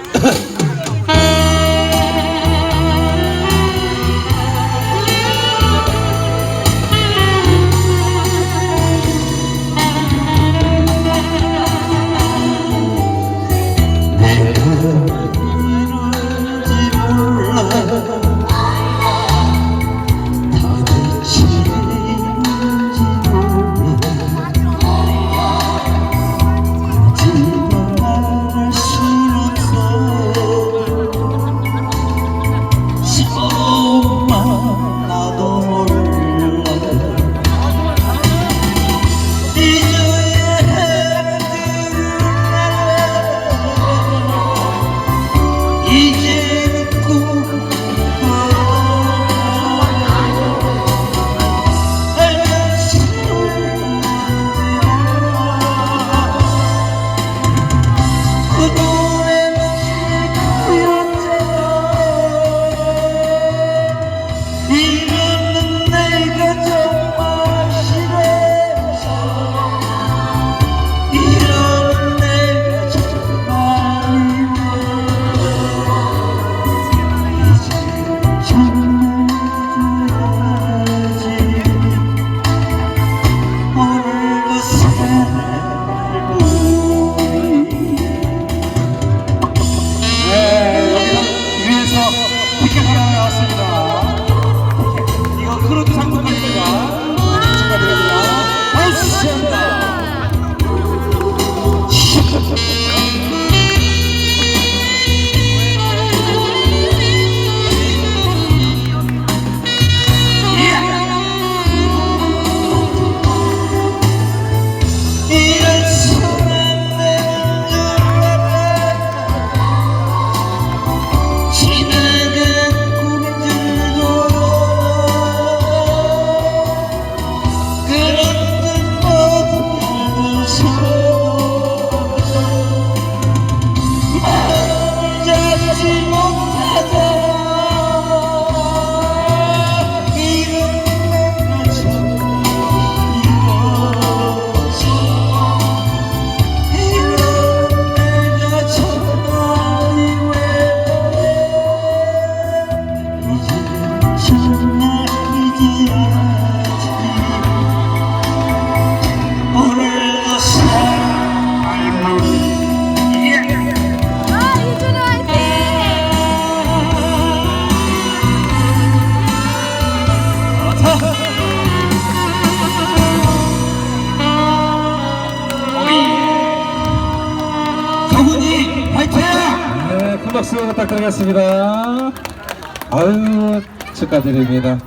Ha 나 나왔습니다. 이거 크루즈 상품권입니다. 축하드립니다. 아이씨입니다. 박수 부탁드리겠습니다. 아유, 축하드립니다.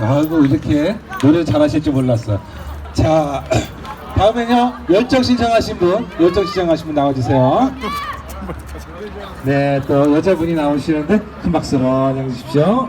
아이고, 이렇게 노래 잘하실 줄 몰랐어. 자, 다음엔요, 열정 신청하신 분, 열정 신청하신 분 나와주세요. 네, 또 여자분이 나오시는데 큰 박수로 환영해 주십시오.